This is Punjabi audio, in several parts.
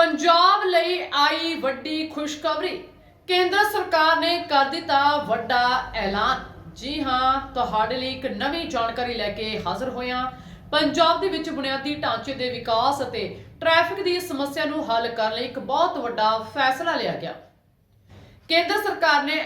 ਪੰਜਾਬ ਲਈ ਆਈ ਵੱਡੀ ਖੁਸ਼ਖਬਰੀ। ਕੇਂਦਰ ਸਰਕਾਰ ਨੇ ਕਰ ਦਿੱਤਾ ਵੱਡਾ ਐਲਾਨ। ਜੀ ਹਾਂ, ਤੁਹਾਡੇ ਲਈ ਇੱਕ ਨਵੀਂ ਜਾਣਕਾਰੀ ਲੈ ਕੇ ਹਾਜ਼ਰ ਹੋਇਆ। ਪੰਜਾਬ ਦੇ ਵਿੱਚ ਬੁਨਿਆਦੀ ਢਾਂਚੇ ਦੇ ਵਿਕਾਸ ਅਤੇ ਟ੍ਰੈਫਿਕ ਦੀ ਸਮੱਸਿਆ ਨੂੰ ਹੱਲ ਕਰਨ ਲਈ ਇੱਕ ਬਹੁਤ ਵੱਡਾ ਫੈਸਲਾ ਲਿਆ ਗਿਆ। ਕੇਂਦਰ ਸਰਕਾਰ ਨੇ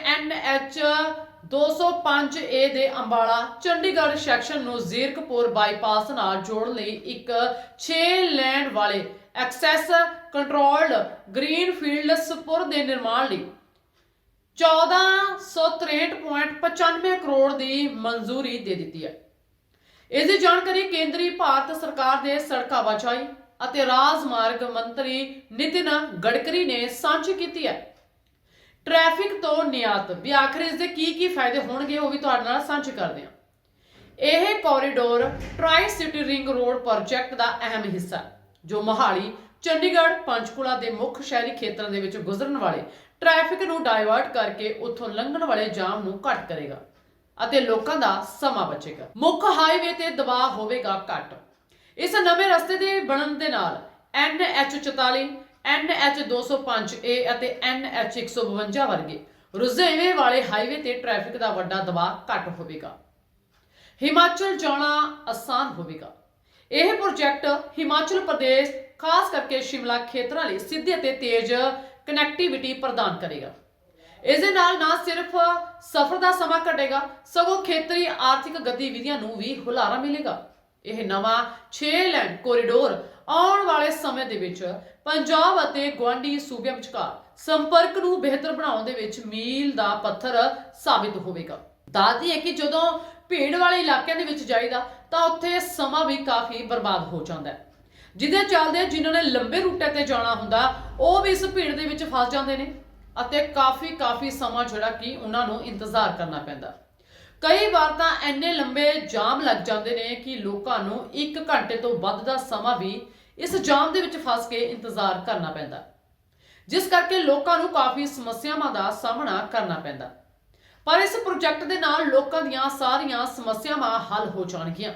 NH 205A ਦੇ ਅੰਬਾਲਾ ਚੰਡੀਗੜ੍ਹ ਸੈਕਸ਼ਨ ਨੂੰ ਜ਼ੀਰਕਪੁਰ ਬਾਈਪਾਸ ਨਾਲ ਜੋੜਨ ਲਈ ਇੱਕ 6 ਲੇਨ ਵਾਲੇ ਐਕਸੈਸ ਕੰਟਰੋਲਡ ਗ੍ਰੀਨਫੀਲਡ ਸਪੁਰ ਦੇ ਨਿਰਮਾਣ ਲਈ 1463.95 ਕਰੋੜ ਦੀ ਮਨਜ਼ੂਰੀ ਦੇ ਦਿੱਤੀ ਹੈ। ਇਸ ਦੀ ਜਾਣਕਾਰੀ ਕੇਂਦਰੀ ਭਾਰਤ ਸਰਕਾਰ ਦੇ ਸੜਕ ਆਵਾਜਾਈ ਅਤੇ ਰਾਜਮਾਰਗ ਮੰਤਰੀ ਨਿਤਿਨ ਗਡਕਰੀ ਨੇ ਸਾਂਝੀ ਕੀਤੀ ਹੈ। ਟ੍ਰੈਫਿਕ ਤੋਂ ਨਿਆਤ। ਵੀ ਆਖਰ ਇਸ ਦੇ ਕੀ ਕੀ ਫਾਇਦੇ ਹੋਣਗੇ ਉਹ ਵੀ ਤੁਹਾਡੇ ਨਾਲ ਸਾਂਝੇ ਕਰਦੇ ਹਾਂ। ਇਹ corridor tricity ring road project ਦਾ ਅਹਿਮ ਹਿੱਸਾ ਜੋ ਮੋਹਾਲੀ, ਚੰਡੀਗੜ੍ਹ, ਪੰਚਕੂਲਾ ਦੇ ਮੁੱਖ ਸ਼ਹਿਰੀ ਖੇਤਰਾਂ ਦੇ ਵਿੱਚ ਗੁਜ਼ਰਨ ਵਾਲੇ ਟ੍ਰੈਫਿਕ ਨੂੰ ਡਾਇਵਰਟ ਕਰਕੇ ਉੱਥੋਂ ਲੰਘਣ ਵਾਲੇ ਜਾਮ ਨੂੰ ਘੱਟ ਕਰੇਗਾ ਅਤੇ ਲੋਕਾਂ ਦਾ ਸਮਾਂ ਬਚੇਗਾ। ਮੁੱਖ ਹਾਈਵੇ ਤੇ ਦਬਾਅ ਹੋਵੇਗਾ ਘੱਟ। ਇਸ ਨਵੇਂ ਰਸਤੇ ਦੇ ਬਣਨ ਦੇ ਨਾਲ NH44 NH205A ਅਤੇ NH152 ਵਰਗੇ ਰੁਝੇਵੇਂ ਵਾਲੇ ਹਾਈਵੇ ਤੇ ਟ੍ਰੈਫਿਕ ਦਾ ਵੱਡਾ ਦਬਾਅ ਘੱਟ ਹੋਵੇਗਾ। ਹਿਮਾਚਲ ਜਾਣਾ ਆਸਾਨ ਹੋਵੇਗਾ। ਇਹ ਪ੍ਰੋਜੈਕਟ ਹਿਮਾਚਲ ਪ੍ਰਦੇਸ਼, ਖਾਸ ਕਰਕੇ ਸ਼ਿਮਲਾ ਖੇਤਰਾਂ ਲਈ ਸਿੱਧੇ ਅਤੇ ਤੇਜ਼ ਕਨੈਕਟੀਵਿਟੀ ਪ੍ਰਦਾਨ ਕਰੇਗਾ। ਇਸ ਦੇ ਨਾਲ ਨਾ ਸਿਰਫ ਸਫ਼ਰ ਦਾ ਸਮਾਂ ਘਟੇਗਾ, ਸਗੋਂ ਖੇਤਰੀ ਆਰਥਿਕ ਗਤੀਵਿਧੀਆਂ ਨੂੰ ਵੀ ਹੁਲਾਰਾ ਮਿਲੇਗਾ। ਇਹ ਨਵਾਂ 6 ਲੈਂਡ ਕੋਰੀਡੋਰ ਆਉਣ ਵਾਲੇ ਸਮੇਂ ਦੇ ਵਿੱਚ ਪੰਜਾਬ ਅਤੇ ਗੁਆਂਢੀ ਸੂਬਿਆਂ ਵਿਚਕਾਰ ਸੰਪਰਕ ਨੂੰ ਬਿਹਤਰ ਬਣਾਉਣ ਦੇ ਵਿੱਚ ਮੀਲ ਦਾ ਪੱਥਰ ਸਾਬਿਤ ਹੋਵੇਗਾ। ਦੱਸਦੀ ਹੈ ਕਿ ਜਦੋਂ ਭੀੜ ਵਾਲੇ ਇਲਾਕਿਆਂ ਦੇ ਵਿੱਚ ਜਾਈਦਾ, ਤਾਂ ਉੱਥੇ ਸਮਾਂ ਵੀ ਕਾਫੀ ਬਰਬਾਦ ਹੋ ਜਾਂਦਾ ਹੈ। ਜਿਹਦੇ ਚੱਲਦੇ ਜਿਨ੍ਹਾਂ ਨੇ ਲੰਬੇ ਰੂਟਾਂ ਤੇ ਜਾਣਾ ਹੁੰਦਾ, ਉਹ ਵੀ ਇਸ ਭੀੜ ਦੇ ਵਿੱਚ ਫਸ ਜਾਂਦੇ ਨੇ ਅਤੇ ਕਾਫੀ ਕਾਫੀ ਸਮਾਂ ਜਿਹੜਾ ਕਿ ਉਹਨਾਂ ਨੂੰ ਇੰਤਜ਼ਾਰ ਕਰਨਾ ਪੈਂਦਾ। ਕਈ ਵਾਰ ਤਾਂ ਇੰਨੇ ਲੰਬੇ ਜਾਮ ਲੱਗ ਜਾਂਦੇ ਨੇ ਕਿ ਲੋਕਾਂ ਨੂੰ 1 ਘੰਟੇ ਤੋਂ ਵੱਧ ਦਾ ਸਮਾਂ ਵੀ ਇਸ ਜਾਮ ਦੇ ਵਿੱਚ ਫਸ ਕੇ ਇੰਤਜ਼ਾਰ ਕਰਨਾ ਪੈਂਦਾ। ਜਿਸ ਕਰਕੇ ਲੋਕਾਂ ਨੂੰ ਕਾਫੀ ਸਮੱਸਿਆਵਾਂ ਦਾ ਸਾਹਮਣਾ ਕਰਨਾ ਪੈਂਦਾ। ਪਰ ਇਸ ਪ੍ਰੋਜੈਕਟ ਦੇ ਨਾਲ ਲੋਕਾਂ ਦੀਆਂ ਸਾਰੀਆਂ ਸਮੱਸਿਆਵਾਂ ਹੱਲ ਹੋ ਜਾਣਗੀਆਂ।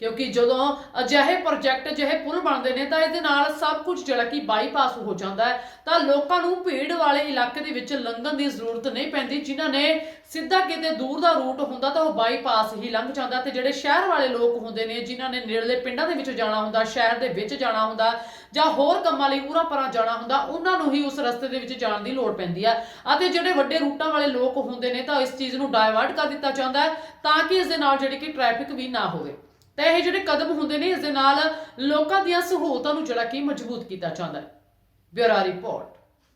ਕਿਉਂਕਿ ਜਦੋਂ ਅਜਿਹੇ ਪ੍ਰੋਜੈਕਟ ਜਿਹੇ ਪੁਲ ਬਣਦੇ ਨੇ, ਤਾਂ ਇਹਦੇ ਨਾਲ ਸਭ ਕੁਝ ਜਿਹੜਾ ਕਿ ਬਾਈਪਾਸ ਹੋ ਜਾਂਦਾ ਹੈ। ਤਾਂ ਲੋਕਾਂ ਨੂੰ ਭੀੜ ਵਾਲੇ ਇਲਾਕੇ ਦੇ ਵਿੱਚ ਲੰਘਣ ਦੀ ਜ਼ਰੂਰਤ ਨਹੀਂ ਪੈਂਦੀ। ਜਿਨ੍ਹਾਂ ਨੇ ਸਿੱਧਾ ਕਿਤੇ ਦੂਰ ਦਾ ਰੂਟ ਹੁੰਦਾ, ਤਾਂ ਉਹ ਬਾਈਪਾਸ ਹੀ ਲੰਘ ਜਾਂਦਾ ਤੇ ਜਿਹੜੇ ਸ਼ਹਿਰ ਵਾਲੇ ਲੋਕ ਹੁੰਦੇ ਨੇ, ਜਿਨ੍ਹਾਂ ਨੇ ਨੇੜਲੇ ਪਿੰਡਾਂ ਦੇ ਵਿੱਚ ਜਾਣਾ ਹੁੰਦਾ, ਸ਼ਹਿਰ ਦੇ ਵਿੱਚ ਜਾਣਾ ਹੁੰਦਾ, ਜਾਂ ਹੋਰ ਕੰਮਾਂ ਲਈ ਉਰਾ ਪਰਾਂ ਜਾਣਾ ਹੁੰਦਾ, ਉਹਨਾਂ ਨੂੰ ਹੀ ਉਸ ਰਸਤੇ ਦੇ ਵਿੱਚ ਜਾਣ ਦੀ ਲੋੜ ਪੈਂਦੀ ਆ ਅਤੇ ਜਿਹੜੇ ਵੱਡੇ ਰੂਟਾਂ ਵਾਲੇ ਲੋਕ ਹੁੰਦੇ ਨੇ, ਤਾਂ ਇਸ ਚੀਜ਼ ਨੂੰ ਡਾਇਵਰਟ ਕਰ ਦਿੱਤਾ ਜਾਂਦਾ ਤਾਂ ਕਿ ਇਸ ਦੇ ਨਾਲ ਜਿਹੜੀ ਕਿ ਟ੍ਰੈਫਿਕ ਵੀ ਨਾ ਹੋਵੇ। ਤਾਂ ਇਹ ਜਿਹੜੇ ਕਦਮ ਹੁੰਦੇ ਨੇ, ਇਸ ਦੇ ਨਾਲ ਲੋਕਾਂ ਦੀਆਂ ਸਹੂਲਤਾਂ ਨੂੰ ਜਿਹੜਾ ਕਿ ਮਜ਼ਬੂਤ ਕੀਤਾ ਜਾਂਦਾ ਹੈ। Bureau report.